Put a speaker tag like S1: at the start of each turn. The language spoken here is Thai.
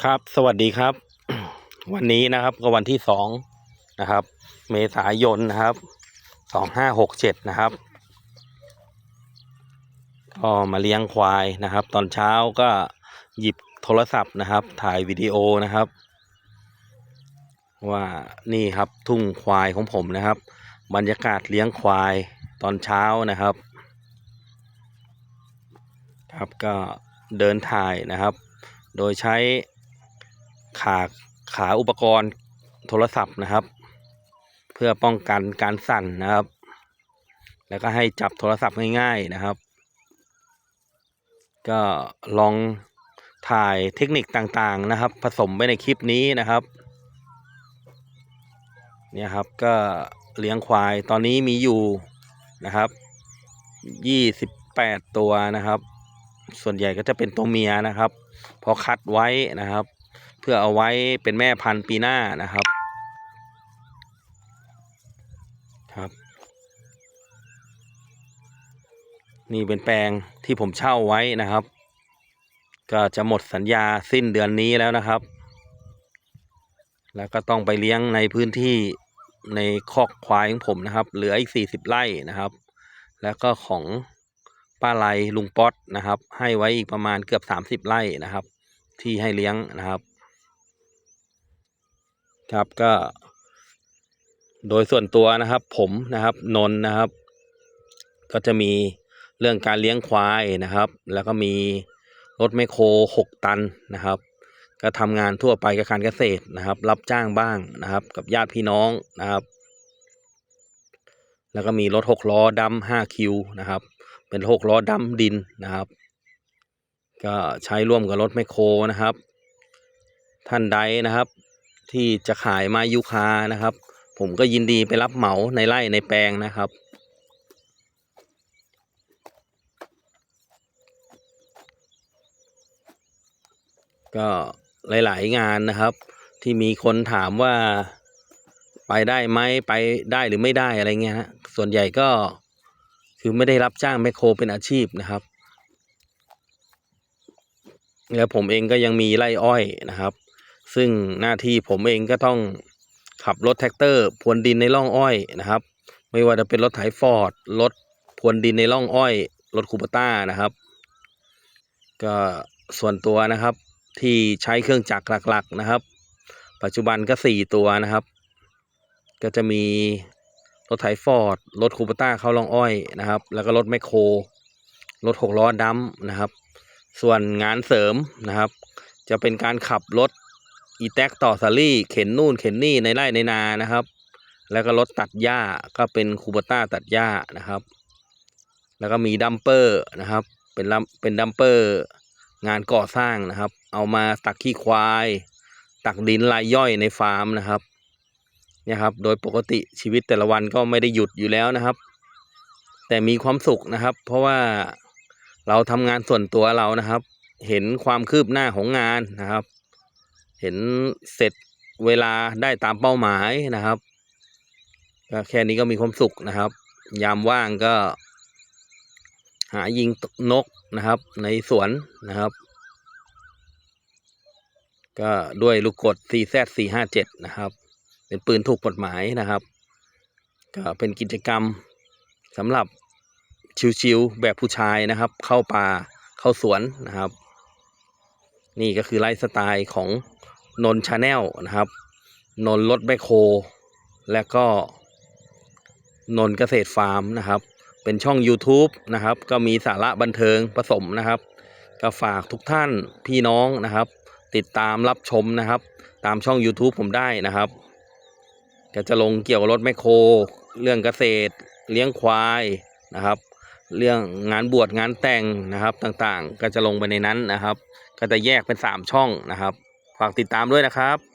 S1: ครับ สวัสดีครับ วันนี้นะครับก็วันที่สองนะครับ เมษายนนะครับสองห้าหกเจ็ดนะครับก็มาเลี้ยงควายนะครับ ตอนเช้าก็หยิบโทรศัพท์นะครับ ถ่ายวิดีโอนะครับ ว่านี่ครับทุ่งควายของผมนะครับ บรรยากาศเลี้ยงควายตอนเช้านะครับ ครับก็เดินถ่ายนะครับ โดยใช้ ขาขาอุปกรณ์โทรศัพท์นะครับ เพื่อป้องกันการสั่นนะครับ แล้วก็ให้จับโทรศัพท์ง่ายๆนะครับ ก็ลองถ่ายเทคนิคต่างๆนะครับ ผสมไปในคลิปนี้นะครับเนี่ยครับก็เลี้ยงควายตอนนี้มีอยู่นะครับยี่สิบแปดตัวนะครับ ส่วนใหญ่ก็จะเป็นตัวเมียนะครับ พอคัดไว้นะครับ เพื่อเอาไว้เป็นแม่พันธุ์ปีหน้านะครับครับ นี่เป็นแปลงที่ผมเช่าไว้นะครับ ก็จะหมดสัญญาสิ้นเดือนนี้แล้วนะครับ แล้วก็ต้องไปเลี้ยงในพื้นที่ในคอกควายของผมนะครับ เหลืออีกสี่สิบไร่นะครับ แล้วก็ของป้าไลลุงป๊อตนะครับ ให้ไว้อีกประมาณเกือบสามสิบไร่นะครับ ที่ให้เลี้ยงนะครับ ครับก็ โดยส่วนตัวนะครับ ผมนะครับนนนะครับ ก็จะมีเรื่องการเลี้ยงควายนะครับ แล้วก็มีรถแมโครหกตันนะครับ ก็ทำงานทั่วไปกับการเกษตรนะครับ รับจ้างบ้างนะครับ กับญาติพี่น้องนะครับ แล้วก็มีรถหกล้อดำห้าคิวนะครับ เป็นหกล้อดำดินนะครับ ก็ใช้ร่วมกับรถแมโครนะครับ ท่านใดนะครับ ที่จะขายไม้ยูคานะครับ ผมก็ยินดีไปรับเหมาในไร่ในแปลงนะครับ ก็หลาย ๆ งานนะครับ ที่มีคนถามว่าไปได้ไหมไปได้หรือไม่ได้อะไรเงี้ยฮะส่วนใหญ่ก็คือไม่ได้รับจ้างแมคโครเป็นอาชีพนะครับแล้วผมเองก็ยังมีไร่อ้อยนะครับ ซึ่งหน้าที่ผมเองก็ต้องขับรถแท็กเตอร์พรวนดินในร่องอ้อยนะครับ ไม่ว่าจะเป็นรถไถฟอร์ดรถพรวนดินในร่องอ้อย รถคูปต้านะครับ ก็ส่วนตัวนะครับที่ใช้เครื่องจักรหลักๆนะครับ ปัจจุบันก็สี่ตัวนะครับ ก็จะมีรถไถฟอร์ดรถคูปต้าเข้าร่องอ้อยนะครับ แล้วก็รถแมคโครรถหกล้อดัมนะครับ ส่วนงานเสริมนะครับ จะเป็นการขับรถ อีแท็กต่อซารี่เข็นนู่นเข็นนี่ในไร่ในนานะครับ แล้วก็รถตัดหญ้าก็เป็นคูปต้าตัดหญ้านะครับ แล้วก็มีดัมเปอร์นะครับ เป็นลัมเป็นดัมเปอร์งานก่อสร้างนะครับ เอามาตักขี้ควาย ตักดินรายย่อยในฟาร์มนะครับเนี่ยครับ โดยปกติชีวิตแต่ละวันก็ไม่ได้หยุดอยู่แล้วนะครับ แต่มีความสุขนะครับ เพราะว่าเราทำงานส่วนตัวเรานะครับ เห็นความคืบหน้าของงานนะครับ เห็นเสร็จเวลาได้ตามเป้าหมายนะครับก็แค่นี้ก็มีความสุขนะครับ ยามว่างก็ หายิงนกนะครับ ในสวนนะครับ ก็ด้วยลูกกด CZ 457 นะครับ เป็นปืนถูกกฎหมายนะครับ ก็เป็นกิจกรรมสำหรับชิวๆแบบผู้ชายนะครับ เข้าป่าเข้าสวนนะครับ นี่ก็คือไลฟ์สไตล์ของ นนชาแนลนะครับ นนรถแบคโคและก็นนเกษตรฟาร์มนะครับ เป็นช่อง YouTube นะครับ ก็มีสาระบันเทิงผสมนะครับ ก็ฝากทุกท่านพี่น้องนะครับ ติดตามรับชมนะครับ ตามช่อง YouTube ผมได้นะครับก็จะลงเกี่ยวกับรถแมคโคร เรื่องเกษตร เลี้ยงควายนะครับ เรื่องงานบวชงานแต่งนะครับต่างๆ ก็จะลงไปในนั้นนะครับ ก็จะแยกเป็น 3 ช่องนะครับ ฝากติดตามด้วยนะครับ